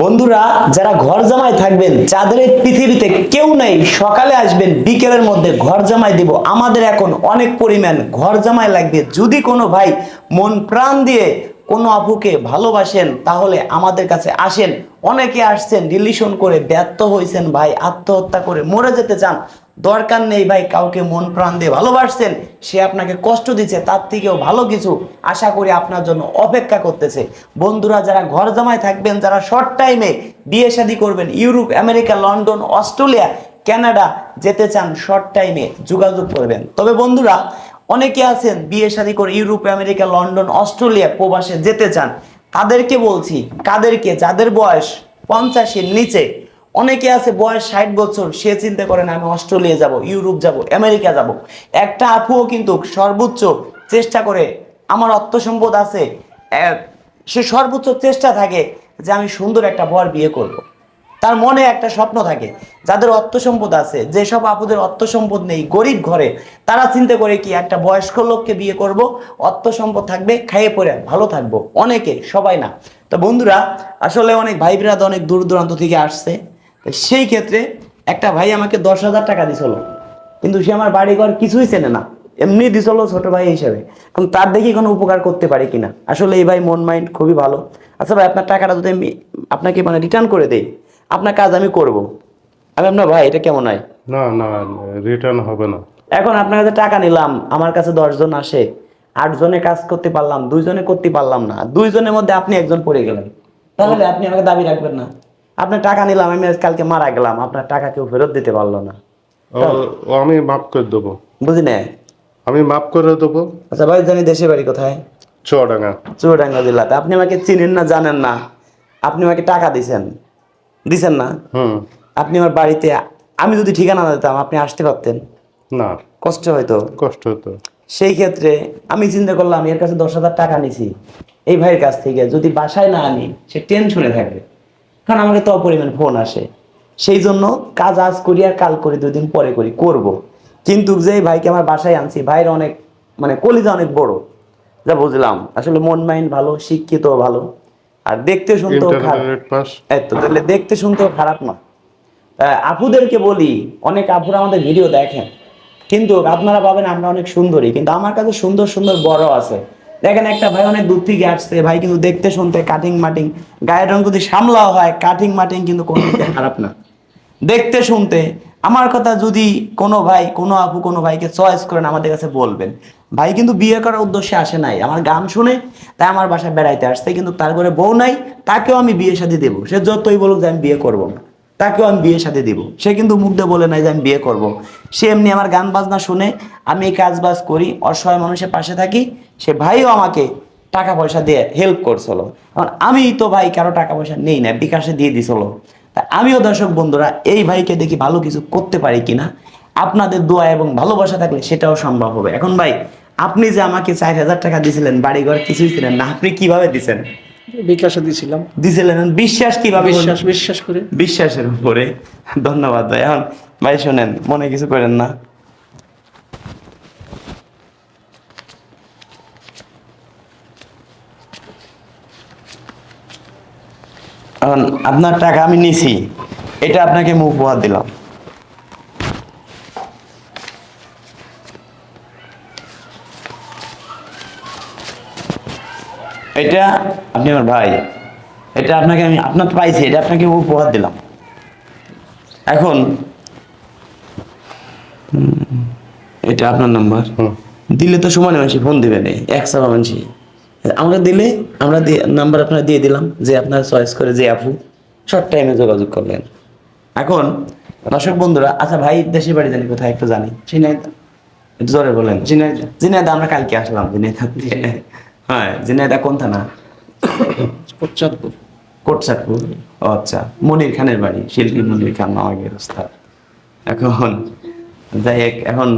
বন্ধুরা, যারা ঘর জামাই থাকবেন যাদের পৃথিবীতে কেউ নেই। সকালে আসবেন, বিকেলের মধ্যে ঘর জামাই দিব। আমাদের এখন অনেক পরিমাণ ঘর জামাই লাগবে। যদি কোনো ভাই মন প্রাণ দিয়ে কোনো আপুকে ভালোবাসেন, তাহলে আমাদের কাছে আসেন। অনেকে আসছেন, রিলেশন করে ব্যর্থ হয়েছেন ভাই, আত্মহত্যা করে মরে যেতে চান। দরকার নেই ভাই, কাউকে মন প্রাণ দিয়ে ভালোবাসছেন, সে আপনাকে কষ্ট দিচ্ছে, তার থেকেও ভালো কিছু আশা করি আপনার জন্য অপেক্ষা করতেছে। বন্ধুরা, যারা ঘর জামায় থাকবেন, যারা শর্ট টাইমে বিয়ে শাদী করবেন, Europe, America, London, Australia, Canada যেতে চান শর্ট টাইমে যোগাযোগ করবেন। তবে বন্ধুরা অনেকে আছেন বিয়ে শাদী করে ইউরোপ, আমেরিকা, লন্ডন, অস্ট্রেলিয়া প্রবাসে যেতে চান। তাদেরকে বলছি, কাদেরকে? যাদের বয়স পঞ্চাশের নিচে। অনেকে আছে বয়স ষাট বছর, সে চিন্তা করেন আমি অস্ট্রেলিয়া যাব, ইউরোপ যাব, আমেরিকা যাব। একটা আপুও কিন্তু সর্বোচ্চ চেষ্টা করে, আমার অর্থ সম্পদ আছে সে সর্বোচ্চ চেষ্টা থাকে যে আমি সুন্দর একটা বর বিয়ে করব। তার মনে একটা স্বপ্ন থাকে। যাদের অর্থ সম্পদ আছে যেসব আপুদের অর্থ সম্পদ নেই, গরিব ঘরে, তারা চিন্তা করে কি একটা বয়স্ক লোককে বিয়ে করব অর্থ সম্পদ থাকবে, খাইয়ে পড়ে ভালো থাকব। অনেকে, সবাই না। তো বন্ধুরা, আসলে অনেক ভাই বিরাদ অনেক দূর দূরান্ত থেকে আসছে। সেই ক্ষেত্রে একটা ভাই আমাকে দশ হাজার টাকা দিছিল, কিন্তু সে আমার বাড়িঘর কিছুই চেনে না। এমনি দিছিল ছোট ভাই হিসেবে। এখন তার দেখি কোনো উপকার করতে পারি কিনা। আসলে এই ভাই মন মাইন্ড খুবই ভালো। আচ্ছা ভাই, আপনার টাকাটা যদি আমি আপনাকে মানে রিটার্ন করে দেই। আপনার কাজ আমি করব। আমি আপনার ভাই এটা কেমন হয়? না না রিটার্ন হবে না। এখন আপনার কাছে টাকা নিলাম আমার কাছে দশজন আসে আটজনে কাজ করতে পারলাম দুইজনে করতে পারলাম না দুইজনের মধ্যে আপনি একজন পড়ে গেলেন। তাহলে আপনি আমাকে দাবি রাখবেন না। আপনার টাকা নিলাম আমি কালকে মারা গেলাম আপনার টাকা কেউ ফেরত দিতে পারল না। আমি মাফ করে দেবো। বুঝি না? আমি মাফ করে দেবো। আচ্ছা ভাই জানি দেশের বাড়ি কোথায়? চুয়াডাঙ্গা। চুয়াডাঙ্গা জেলাতে। আপনি আমাকে চিনেন না জানেন না। আপনি আমাকে টাকা দিছেন। দিছেন না? আপনি আমার বাড়িতে আমি যদি ঠিকানা না দিতাম আপনি আসতে পারতেন? না। কষ্ট হয়তো কষ্ট হতো সেই ক্ষেত্রে আমি চিন্তা করলাম এর কাছে দশ হাজার টাকা নিছি। এই ভাইয়ের কাছ থেকে যদি বাসায় না আনি সে টেনশনে থাকবে কারণ আমাকে তো অপরিমাণ ফোন আসে। সেই জন্য কাজ আজ করি আর কাল করি দুদিন পরে করি করব। কিন্তু যে ভাইকে আমার বাসায় আনছি ভাইয়ের অনেক মানে কলিজা অনেক বড়। যা বুঝলাম আসলে মন মাইন্ড ভালো শিক্ষিত ভালো। আর দেখতে শুনতেও খারাপ। ইন্টারমিডিয়েট পাস এই তো তাহলে দেখতে শুনতেও খারাপ না। আপুদেরকে বলি অনেক আপুরা আমাদের ভিডিও দেখেন। কিন্তু আপনারা পাবেন আমরা অনেক সুন্দরী। কিন্তু আমার কাছে সুন্দর সুন্দর বড় আছে। দেখেন একটা ভাই অনেক দূর থেকে আসছে। ভাই কিন্তু দেখতে শুনতে কাটিং মাটিং গায়ের রং যদি সামলাও হয় কাটিং মাটিং কিন্তু কোনো দিকে খারাপ না। দেখতে শুনতে আমার কথা যদি কোনো ভাই, কোনো আপু, কোনো ভাইকে চয়েস করেন, আমাদের কাছে বলবেন। ভাই কিন্তু বিয়ে করার উদ্দেশ্যে আসে নাই। আমার গান শুনে, তাই আমার বাসায় বেড়াইতে আসছে, কিন্তু তার ঘরে বউ নাই, তাকেও আমি বিয়ে শাদী দেবো। সে যতই বলুক যে আমি বিয়ে করব না, তাকেও আমি বিয়ে সাথে দিব। সে কিন্তু মুখ দিয়ে বলে নাই যে আমি বিয়ে করব। সে এমনি আমার গান বাজনা শুনে, আমি এই কাজ বাজ করি, অসহায় মানুষের পাশে থাকি, সে ভাইও আমাকে টাকা পয়সা দিয়ে হেল্প করছিল। আমি তো ভাই, কারও টাকা পয়সা নেই না, বিকাশে দিয়ে দিছিল। তা আমিও দর্শক বন্ধুরা এই ভাইকে দেখি ভালো কিছু করতে পারি কিনা? আপনাদের দোয়া এবং ভালোবাসা থাকলে সেটাও সম্ভব হবে। এখন ভাই আপনি যে আমাকে চার হাজার টাকা দিয়েছিলেন বাড়িঘর কিছুই ছিলেন না আপনি কীভাবে দিছেন? বিকাশে দিছিলাম। দিছিলেন বিশ্বাস কীভাবে বিশ্বাস বিশ্বাস করে। বিশ্বাসের উপরে। ধন্যবাদ ভাই এখন ভাই শোনেন মনে কিছু করেন না। এখন আপনার টাকা আমি নিছি এটা আপনাকে মুখ উপহার দিলাম। এটা আপনি আমার ভাই এটা আপনাকে আমি আপনার পাইছি এটা আপনাকে উপহার দিলাম। এখন এটা আপনার নাম্বার দিলে তো সমানে মানুষ ফোন দিবে না একশো মানুষ আমরা দিলে আমরা নাম্বার আপনার দিয়ে দিলাম যে আপনার চয়েস করে যে আপু শর্ট টাইমে যোগাযোগ করলেন। এখন দর্শক বন্ধুরা আচ্ছা ভাই দেশের বাড়ি জানি কোথায় একটু জানি। ঝিনাইদহ। জোরে বলেন। ঝিনাইদহ ঝিনাইদহ আমরা কালকে আসলাম ঝিনাইদহ থেকে। হ্যাঁ ঝিনাইদহ কোন থানা? পশ্চাৎপুর কোটসাটপুর ও আচ্ছা মনির খানের বাড়ি শিল্পী মনির খান আমাদের উস্তাদ এখন যাই এখন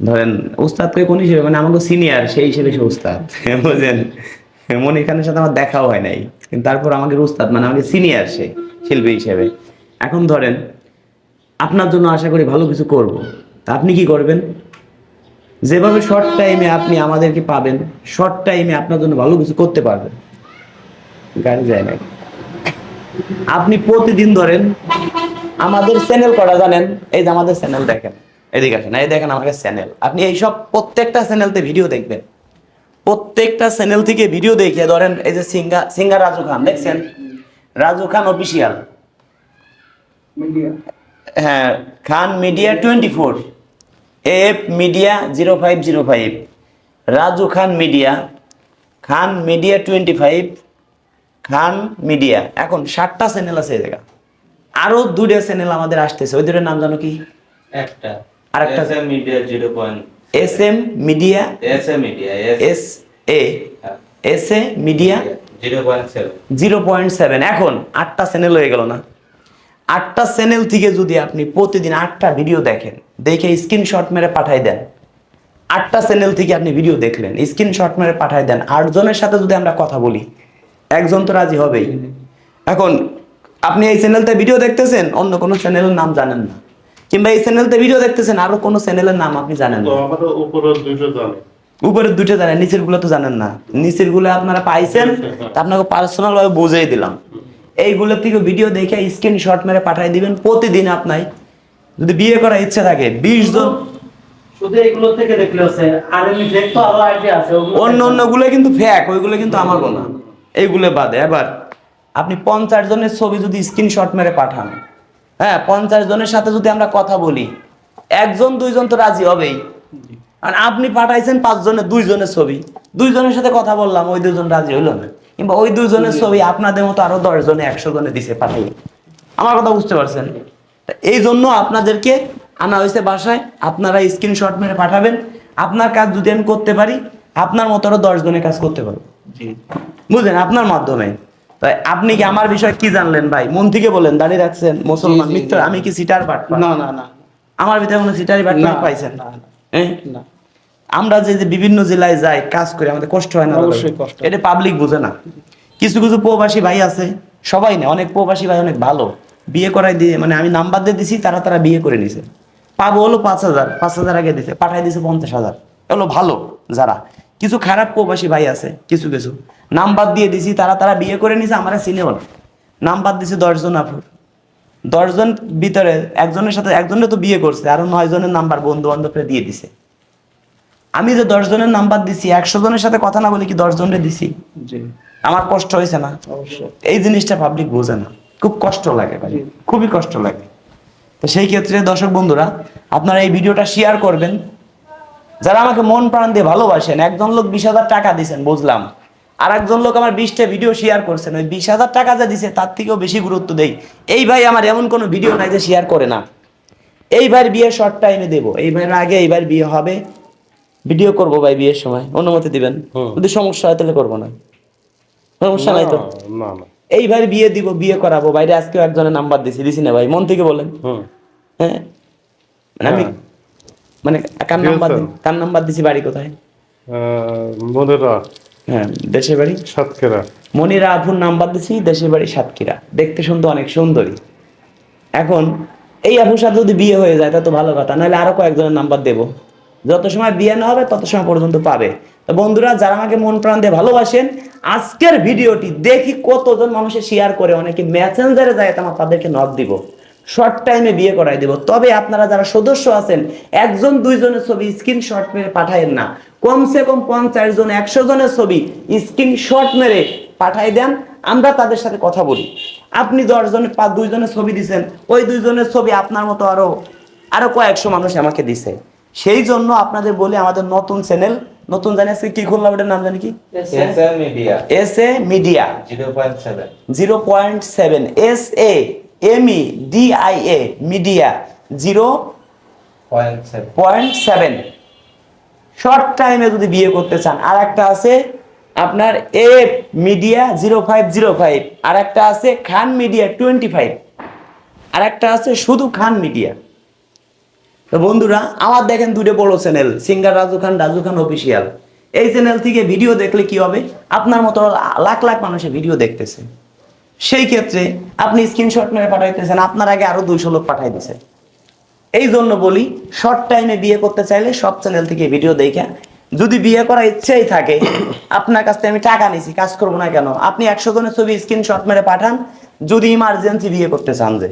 ধরেন উস্তাদ কে কোন হিসেবে? মানে আমাকে সিনিয়র সেই হিসেবে সে উস্তাদ বুঝেন মনির খানের সাথে আমার দেখাও হয় নাই। তারপর আমাকে উস্তাদ মানে আমাকে সিনিয়র সে, শিল্পী হিসেবে। এখন ধরেন, আপনার জন্য আশা করি ভালো কিছু করব। তা আপনি কি করবেন? যেভাবে শর্ট টাইমে আপনি আমাদেরকে পাবেন শর্ট টাইমে আপনার জন্য ভালো কিছু করতে পারবেন। গাড়ি যায় না আপনি প্রতিদিন ধরেন, আমাদের চ্যানেল করা জানেন? এই যে আমাদের চ্যানেল দেখেন। এদিকে আসেন, এই দেখেন আমাকে চ্যানেল আপনি এইসব প্রত্যেকটা চ্যানেলতে ভিডিও দেখবেন। প্রত্যেকটা চ্যানেল থেকে ভিডিও দেখে ধরেন, এই যে সিঙ্গা সিঙ্গা রাজু খান, দেখছেন? রাজু খান অফিসিয়াল হ্যাঁ Khan media twenty four F media zero five zero five Raju Khan media Khan media twenty five Khan media এখন ষাটটা চ্যানেল আছে এই জায়গা আরও দুটো চ্যানেল আমাদের আসতেছে। ওই দুটোর নাম জানো কি? একটা। আরেকটা? S M media zero point S M media S M media S A S A media zero point seven. Zero point seven. এখন আটটা চ্যানেল হয়ে গেল না? আটটা চ্যানেল থেকে যদি আপনি প্রতিদিন আটটা ভিডিও দেখেন দেখে স্ক্রিনশট মেরে পাঠাই দেন। আটটা চ্যানেল থেকে আপনি ভিডিও দেখলেন স্ক্রিনশট মেরে পাঠাই দেন। আটজনের সাথে যদি আমরা কথা বলি একজন তো রাজি হবেই। এখন আপনি এই চ্যানেলতে ভিডিও দেখতেছেন অন্য কোনো চ্যানেলের নাম জানেন না। কিংবা এই চ্যানেলতে ভিডিও দেখতেছেন আরও কোনো চ্যানেলের নাম আপনি জানেন না। উপরের দুটো জানি। জানেন নিচেরগুলো তো জানেন না। নিচেরগুলো আপনারা পাইছেন তা আপনাকে পার্সোনাল ভাবে বুঝিয়ে দিলাম। এইগুলো থেকে ভিডিও দেখে স্ক্রিনশট মেরে পাঠিয়ে দিবেন প্রতিদিন আপনার যদি বিয়ে করার ইচ্ছা থাকে বিশ জন শুধু এগুলো থেকে দেখলে হচ্ছে আর এমনি আরও আইডিয়া আছে অন্য অন্যগুলো কিন্তু ফ্যাক ওইগুলো কিন্তু আমার না এইগুলো বাদে। এবার আপনি পঞ্চাশ জনের ছবি যদি স্ক্রিনশট মেরে পাঠান হ্যাঁ পঞ্চাশ জনের সাথে যদি আমরা কথা বলি একজন দুইজন তো রাজি হবেই। আর আপনি পাঠাইছেন পাঁচ জনের দুইজনের ছবি। দুইজনের সাথে কথা বললাম ওই দুজন রাজি হইল না। কিংবা ওই দুইজনের ছবি আপনাদের মতো আরও দশ জনে একশো জনে দিছে পাঠাই আমার কথা বুঝতে পারছেন? এই জন্য আপনাদেরকে আনা হয়েছে বাসায় আপনারা স্ক্রিনশট মেরে পাঠাবেন। আপনার কাজ যদি আমি করতে পারি আপনার মতো আরও দশ জনের কাজ করতে পারব। বুঝলেন? আপনার মাধ্যমে। তাই আপনি কি আমার বিষয়ে কি জানলেন ভাই? মন থেকে বলেন দাঁড়িয়ে রাখছেন মুসলমান মিত্র আমি কি সিটার বাট না না না। আমার ভিতরে কোনো সিটারি বাট না, পাইছেন না, আমরা যে যে বিভিন্ন জেলায় যাই কাজ করি আমাদের কষ্ট হয় না অবশ্যই কষ্ট। এটা পাবলিক বুঝে না। কিছু কিছু প্রবাসী ভাই আছে সবাই না অনেক প্রবাসী ভাই অনেক ভালো। বিয়ে করাই দিয়ে মানে আমি নাম্বার দিয়ে দিছি তারা তারা বিয়ে করে নিছে। পাবো হলো পাঁচ হাজার পাঁচ হাজার আগে দিছে পাঠাই দিছে পঞ্চাশ হাজার। এগুলো ভালো যারা। কিছু খারাপ প্রবাসী ভাই আছে কিছু কিছু। নাম্বার দিয়ে দিছি তারা তারা বিয়ে করে নিছে আমরা চিনেও না নাম্বার দিছে দশজন আপুর। দশজন ভিতরে একজনের সাথে একজনের তো বিয়ে করছে আরও নয় জনের নাম্বার বন্ধু বান্ধবরা দিয়ে দিছে। আমি যে দশ জনের নাম্বার দিছি একশো জনের সাথে কথা না বলে কি দশ জনের দিছি আমার কষ্ট হয়েছে না। এই জিনিসটা পাবলিক বোঝে না। খুব কষ্ট লাগে ভাই খুবই কষ্ট লাগে। তো সেই ক্ষেত্রে দর্শক বন্ধুরা আপনারা এই ভিডিওটা শেয়ার করবেন। যারা আমাকে মন প্রাণ দিয়ে ভালোবাসেন একজন লোক বিশ হাজার টাকা দিছেন বুঝলাম। আর একজন লোক আমার বিশটা ভিডিও শেয়ার করছেন ওই বিশ হাজার টাকা যা দিছে তার থেকেও বেশি গুরুত্ব দেই। এই ভাই আমার এমন কোনো ভিডিও নাই যে শেয়ার করে না। এইবার বিয়ে শর্ট টাইমে দেবো। এই ভাইয়ের আগে এইবার বিয়ে হবে। ভিডিও করব ভাই বিয়ের সময়। অনুমতি দিবেন? যদি সমস্যা হয় তাহলে করব না। সমস্যা নাই তো? এইবার বিয়ে দিব বিয়ে করাবো। বাইরে আজকেও একজনের নাম্বার দিছি। দিছি না ভাই? মন থেকে বলেন। হ্যাঁ? মানে আমি হ্যাঁ। মানে কার নাম্বার কার নাম্বার দিছি বাড়ি কোথায়? মনেরা। হ্যাঁ দেশের বাড়ি? সাতক্ষীরা। মনিরা আফুর নাম্বার দিছি দেশের বাড়ি সাতক্ষীরা। দেখতে শুনতে অনেক সুন্দরী। এখন এই আফুর সাথে যদি বিয়ে হয়ে যায় তা তো ভালো কথা নাহলে আরও কয়েকজনের নাম্বার দেবো। যত সময় বিয়ে না হবে তত সময় পর্যন্ত পাবে। তো বন্ধুরা যারা আমাকে মন প্রাণ দিয়ে ভালোবাসেন আজকের ভিডিওটি দেখি কতজন মানুষে শেয়ার করে অনেকে মেসেঞ্জারে যায় আমার তাদেরকে নক দিব। শর্ট টাইমে বিয়ে করাই দিব। তবে আপনারা যারা সদস্য আছেন একজন দুইজনের ছবি স্ক্রিনশট মেরে পাঠায়েন না। কমসে কম পঞ্চাশ জন একশো জনের ছবি স্ক্রিনশট মেরে পাঠাই দেন। আমরা তাদের সাথে কথা বলি। আপনি দশ জনের পাঁচ দুইজনের ছবি দিছেন ওই দুইজনের ছবি আপনার মতো আরও আরও কয়েকশো মানুষ আমাকে দিছে। সেই জন্য আপনাদের বলি আমাদের নতুন চ্যানেল নতুন জানি আজকে কি খুললাম এটার নাম জানি কি? S M media S A media zero point seven. S A M E D I A media zero point seven short টাইমে যদি বিয়ে করতে চান আর একটা আছে আপনার A media zero five zero five আর একটা আছে খান মিডিয়া টোয়েন্টি ফাইভ আর একটা আছে শুধু খান মিডিয়া তো বন্ধুরা আমার দেখেন দুটো বড় channel singer Raju Khan Raju Khan official এই চ্যানেল থেকে ভিডিও দেখলে কি হবে? আপনার মতো লাখ লাখ মানুষের ভিডিও দেখতেছে। সেই ক্ষেত্রে আপনি স্ক্রিনশট মেরে পাঠাইতেছেন, আপনার আগে আরও দুইশো লোক পাঠাই দিছে। এই জন্য বলি শর্ট টাইমে বিয়ে করতে চাইলে সব চ্যানেল থেকে ভিডিও দেখে, যদি বিয়ে করার ইচ্ছেই থাকে, আপনার কাছ থেকে আমি টাকা নিছি, কাজ করব না কেন? আপনি একশো জনের ছবি স্ক্রিনশট মেরে পাঠান, যদি ইমার্জেন্সি বিয়ে করতে চান যে।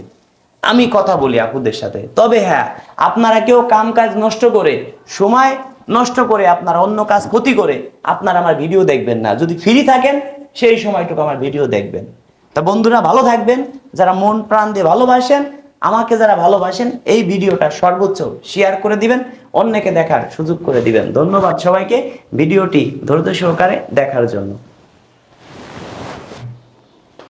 আমি কথা বলি আপুদের সাথে। তবে হ্যাঁ আপনারা কেউ কাম কাজ নষ্ট করে, সময় নষ্ট করে, আপনারা অন্য কাজ ক্ষতি করে, আপনারা আমার ভিডিও দেখবেন না। যদি ফ্রি থাকেন, সেই সময়টুকু আমার ভিডিও দেখবেন। তা বন্ধুরা ভালো থাকবেন, যারা মন প্রাণ দিয়ে ভালোবাসেন, আমাকে যারা ভালোবাসেন, এই ভিডিওটা সর্বোচ্চ শেয়ার করে দিবেন, অন্যকে দেখার সুযোগ করে দিবেন। ধন্যবাদ সবাইকে, ভিডিওটি ধৈর্য সহকারে দেখার জন্য।